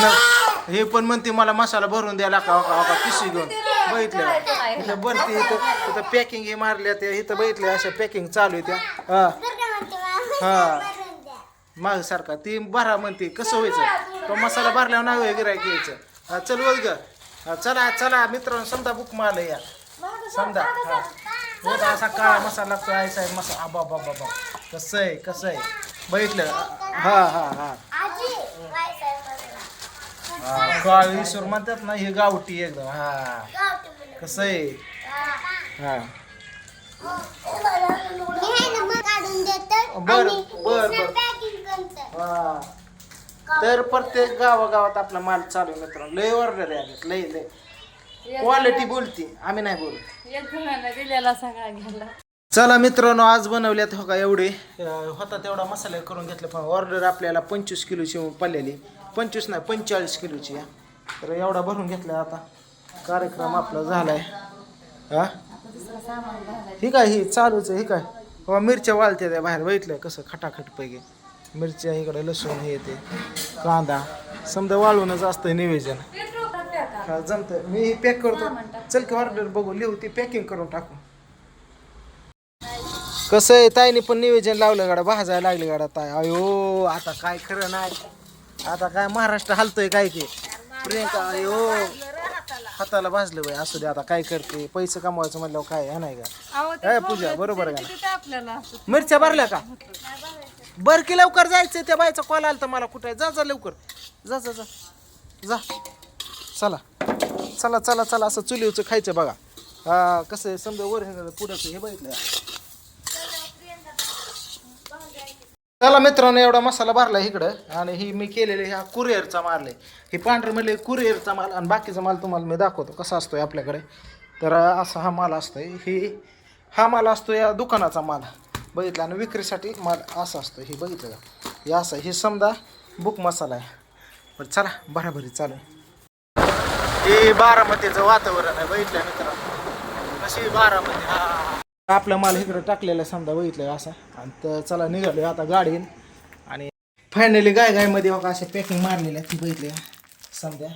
न- हे पण म्हणते मला मसाला भरून द्यायला का का का पिशवी घेऊन. बघितलं इथं बनते इथं इथं पॅकिंग हे मारल्या त्या इथं बघितले अशा पॅकिंग चालू आहे त्या. हा. हा. माझ सारखा ती भरा म्हणते कसं व्हायचं? तो मसाला भरल्यावर नाही होय गिरायक घ्यायचं. हा, चल वळ ग. चला चला मित्रांनो समजा बुक मारलं या. समजा हा. होत असा काळा मसाला लागतो आयसा मसाला. आबा बाबा बाबा कसं आहे कसं आहे? बघितलं हा हा हा. हा, काळी सूर म्हणतात ना हे गावठी एकदम हा. कसं आहे? हा. बर बर बर. तर प्रत्येक गावागावात आपला माल चालू आहे मित्रांनो. लय ऑर्डर आहे लय लय. क्वालिटी बोलती आम्ही नाही बोलत. दिलेला सगळा घ्यायला चला मित्रांनो आज बनवल्यात हो का एवढे? होता तेवढा मसाला करून घेतला पण ऑर्डर आपल्याला पंचवीस किलोची पडलेली. पंचवीस नाही पंचेचाळीस किलोची या तर एवढा भरून घेतला आता. कार्यक्रम आपला झालाय. हा? ही काय ही चालूच आहे ही काय? हो मिरच्या वाळत्या त्या बाहेर बघितलं कसं खटाखट पैकी. मिरच्या इकडे लसूण हे ते कांदा. समजा वाळूनच असतं निवेदन. हा जमतं मी पॅक करतो. चल की ऑर्डर बघू लिहू ती पॅकिंग करून टाकू. कसं आहे ताईने पण नियोजन लावलं गाडा भाजायला लागली गाडा ताई. अयो आता काय खरं नाही. आता काय महाराष्ट्र हलतोय काय की प्रियंका अयो हाताला भाजलं बाई असू दे आता काय करते? पैसे कमवायचं म्हणल्यावर काय आहे नाही का? पूजा बरोबर आहे का आपल्याला मिरच्या भरल्या का? बर की लवकर जायचं त्या बाईचा कॉल आला तर मला कुठे? जा जा लवकर. जा जा जा. जा. चला. चला चला चला असं चुलीवचं खायचं बघा. हा कसं आहे समजा वर पुढं हे बघितलं. चला मित्रांनो एवढा मसाला भरला इकडं. आणि ही मी केलेले ह्या कुरिअरचा माल आहे. ही पांढरे म्हणले कुरिअरचा माल आणि बाकीचा माल तुम्हाला मी दाखवतो कसा असतोय आपल्याकडे. तर असा हा माल असतोय. ही हा माल असतो या दुकानाचा माल. बघितला आणि विक्रीसाठी माल असा असतो हे बघितलं का? हे असं हे समजा बुक मसाला आहे. पण चला बराबरी चालू हे बारामतीचं वातावरण आहे बघितलं मित्रांनो. कशी बारामती? हा. आपला माल इकडे टाकलेला आहे समजा बघितलं असं. आणि तर चला निघालो आता गाडीन. आणि फायनली गाय गायमध्ये बघा असे पॅकिंग मारलेले ती बघितले समजा.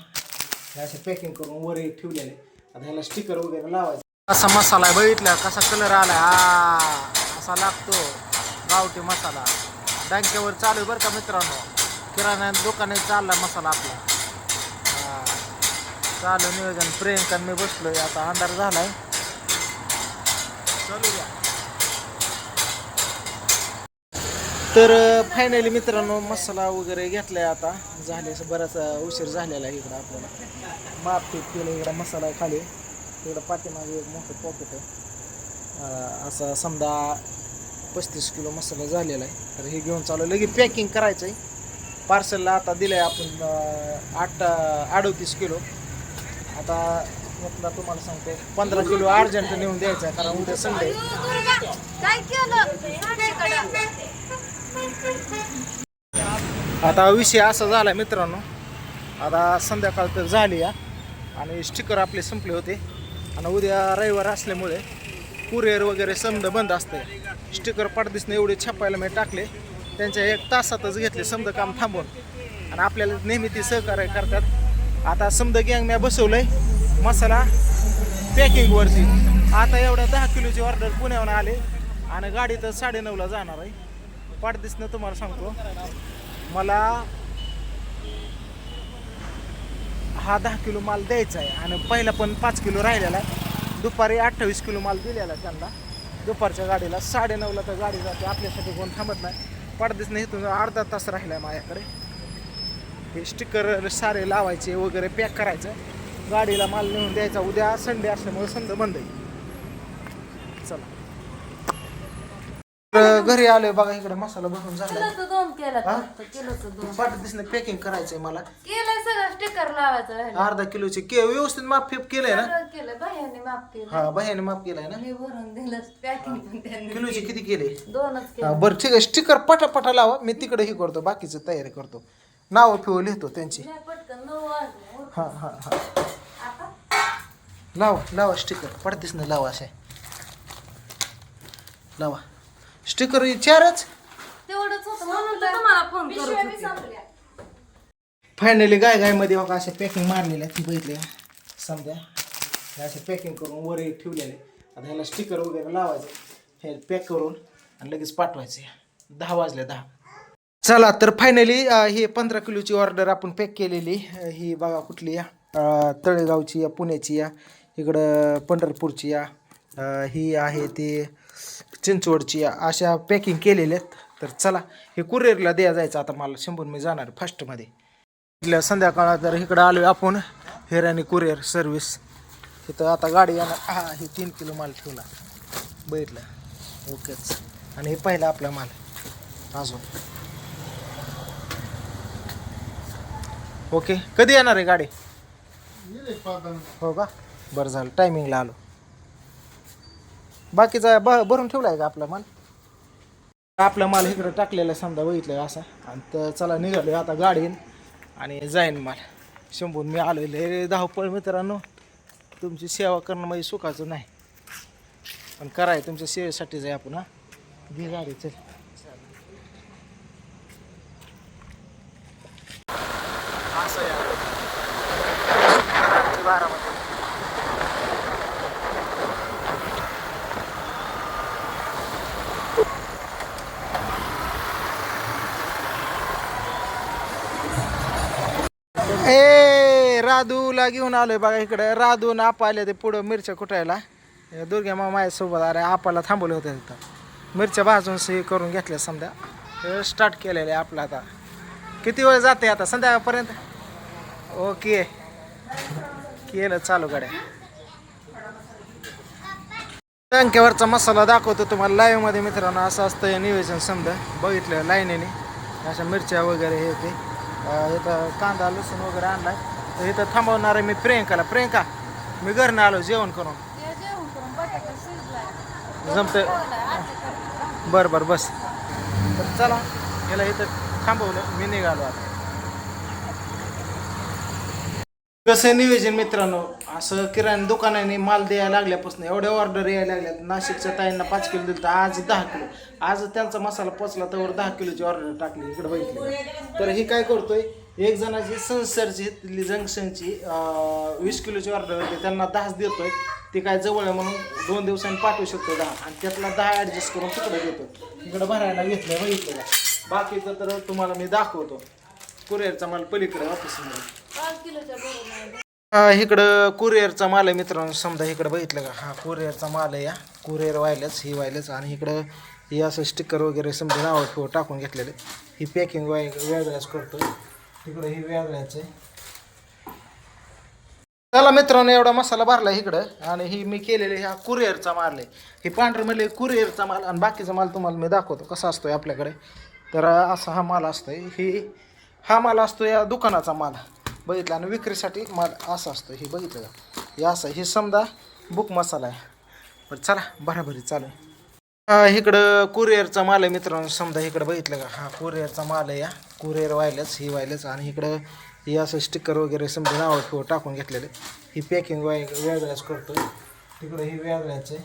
असे पॅकिंग करून वर ठेवलेले आता ह्याला स्टिकर वगैरे लावायचं. असा मसाला आहे बघितला? कसा कलर आलाय? आ असा लागतो? गावठी मसाला. बँकेवर चालू आहे बरं का मित्रांनो. किराणा दुकाने चालला मसाला आपला. चालू नियोजन. प्रियंका मी बसलोय. आता अंधार झालाय. तर फायनली मित्रांनो मसाला वगैरे घेतलाय आता. झाले बराच उशीर झालेला आहे इकडं आपल्याला. माप पीक केलं इकडं मसाला आहे खाली. इकडं पाठीमागे एक मोठं पॉकेट आहे. असा समजा पस्तीस किलो मसाला झालेला आहे. तर हे घेऊन चालू. लगेच पॅकिंग करायचं आहे पार्सलला आता दिलं आहे आपण आठ अडोतीस किलो. आता म्हटलं तुम्हाला सांगते पंधरा किलो अर्जंट नेऊन द्यायचं आहे कारण उद्या संडे आता विषय असा झाला मित्रांनो. आता संध्याकाळ तर झाली या. आणि स्टिकर आपले संपले होते. आणि उद्या रविवार असल्यामुळे कुरिअर वगैरे समजा बंद असते स्टिकर पडदिसने एवढे छापायला मी टाकले. त्यांच्या एक तासातच घेतले समजा काम थांबवून आणि आपल्याला नेहमी ती सहकार्य करतात. आता समजा गँग मी बसवलंय. मसाला पॅकिंगवरती आता एवढ्या दहा किलोची ऑर्डर पुण्याहून आले. आणि गाडी तर साडेनऊला जाणार आहे. पाडदिसनं तुम्हाला सांगतो. मला हा दहा किलो माल द्यायचा आहे आणि पहिला पण पाच किलो राहिलेला आहे. दुपारी अठ्ठावीस किलो माल दिलेला आहे त्यांना. दुपारच्या गाडीला साडेनऊला तर गाडी जाते आपल्यासाठी कोण थांबत नाही. पाडदिसनं इथून अर्धा तास राहिला आहे माझ्याकडे. हे स्टिकर सारे लावायचे वगैरे पॅक करायचं. गाडीला माल नेऊन द्यायचा. उद्या संडे असल्यामुळे संध बंद आहे चला तर घरी आलोय बघा इकडे मसाला भरून झाला किलोचं दोन केलं हा? फक्त किलोचं दोन. पाठदिसनं पॅकिंग करायचंय मला. केलंय सगळं स्टिकर लावायचं राहिलं. अर्धा किलोचे के व्यवस्थित माप फेप केलंय ना? सगळं केलं बाह्याने माफ केलं हा माप केलाय ना? हे भरून दिलं पॅकिंग पण त्यांनी. किलोचे किती केले? दोनच हा, बरं ठीक आहे. स्टिकर पटापटा लावा. मी तिकडे हे करतो बाकीचं तयारी करतो. नावं फिव लिहितो त्यांची. नाही, पटकन नऊ वाजले. हा हा हा. आता? लावा लावा स्टिकर पडतीस लावा असे. लावा. स्टिकर चारच तेवढंच होतं म्हणून तर तुम्हाला फोन करत होते. फायनली गाय गायमध्ये बघा असे पॅकिंग मारलेले ती बघितले समजा. हे असे पॅकिंग करून वर एक ठेवलेले. आता ह्याला स्टिकर वगैरे लावायचे. हे पॅक करून आणि लगेच पाठवायचे. दहा वाजले दहा. चला तर फायनली ही पंधरा किलोची ऑर्डर आपण पॅक केलेली. अं, ही बघा कुठली या. अं, तळेगावची या पुण्याची या. इकडं पंढरपूरची या. अं, ही आहे ती चिंचवडची अशा पॅकिंग केलेल्या आहेत. तर चला हे कुरिअरला द्या जायचं. आता मला शंभर मी जाणार फर्स्टमध्ये इथल्या संध्याकाळात जर इकडं आलो आपण. हेरानी कुरिअर सर्व्हिस इथं आता गाडी येणार. हा हे तीन किलो माल ठेवला. बैठला ओकेच. आणि हे पहिला आपला माल. अजून. ओके. कधी येणार आहे गाडी? हो का? बरं झालं. टायमिंगला आलो. बाकीचा ब भरून ठेवला आहे का आपला माल? आपला माल इकडं टाकलेला समजा बघितलं असा. आणि तर चला निघालो आता गाडी येईन आणि जाईन माल. शंभून मी आलो लय धावपळ मित्रांनो. तुमची सेवा करणं म्हणजे सुखाचं नाही. पण कराय तुमच्या सेवेसाठी जाय आपण हा. घे गाडी चल. असं ए राधूला घेऊन आलोय बघा इकडे. राधू न आपा आले ते पुढं मिरच्या कुटायला. दुर्ग्या मा मामा माझ्यासोबत अरे आपाला थांबवले होते तिथं. मिरच्या भाजून हे करून घेतल्या समजा. स्टार्ट केलेलं आहे आपलं आता. किती वेळ जाते आता? संध्याकाळपर्यंत? ओके. केलं चालू गाड्या. टंक्यावरचा मसाला दाखवतो तुम्हाला लाईव्हमध्ये मित्रांनो. असं असतं हे नियोजन समजा. बघितलं लाईनीने अशा मिरच्या वगैरे हे ते. इथं कांदा लसूण वगैरे आणलाय. तर इथं थांबवणार आहे मी प्रियंकाला. प्रियंका मी घरनं आलो जेवण करून. जमतं बरं बरं बस. तर चला याला इथं थांबवलं. मी निघालो आता. कसं आहे नियोजन मित्रांनो? असं किराणा दुकानाने माल द्यायला लागल्यापासून एवढ्या ऑर्डर यायला लागल्यात. नाशिकच्या ताईंना पाच किलो दिलं तर आज दहा किलो. आज त्यांचा मसाला पोचला तर दहा किलोची ऑर्डर टाकली इकडे बघितली तर ही काय करतोय एक जणाची संसरची तिथली जंक्शनची वीस किलोची ऑर्डर होती त्यांना दहाच देतोय. ते काय जवळ आहे म्हणून दोन दिवसांनी पाठवू शकतो दहा. आणि त्यातला दहा ॲडजस्ट करून तिकडे देतो इकडे भरायला घेतलं बघितलं बाकीचं तर तुम्हाला मी दाखवतो. कुरिअरचा माल पलीकडे ऑफिसमध्ये हा इकडं कुरिअरचा माल आहे मित्रांनो. समजा इकडं बघितलं का? हा कुरिअरचा माल आहे या. कुरिअर वायलच ही वायलच आणि इकडं हे असं स्टिकर वगैरे समजा नाव ठेव टाकून घेतलेले. ही पॅकिंग वाय वेगळ्याच करतो तिकडं ही वेगळ्याच आहे. चला मित्रांनो एवढा मसाला भरला इकडं. आणि ही मी केलेली हा कुरिअरचा माल आहे. ही पांढरे म्हणजे कुरिअरचा माल आणि बाकीचा माल तुम्हाला मी दाखवतो कसा असतो आपल्याकडे. तर असा हा माल असतोय. ही हा माल असतो या दुकानाचा माल. बघितलं आणि विक्रीसाठी माल असा असतो हे बघितलं का? हे असं हे समजा बुक मसाला आहे. बरं चला बराबरी चालू आहे. इकडं कुरिअरचा माल आहे मित्रांनो समजा इकडं बघितलं का? हा कुरिअरचा माल आहे या. कुरिअर वायलच ही वायलच आणि इकडं हे असं स्टिकर वगैरे समजा नाव टाकून घेतलेले. ही पॅकिंग वाय वेगळ्याच करतो तिकडं हे वेगळ्याच आहे.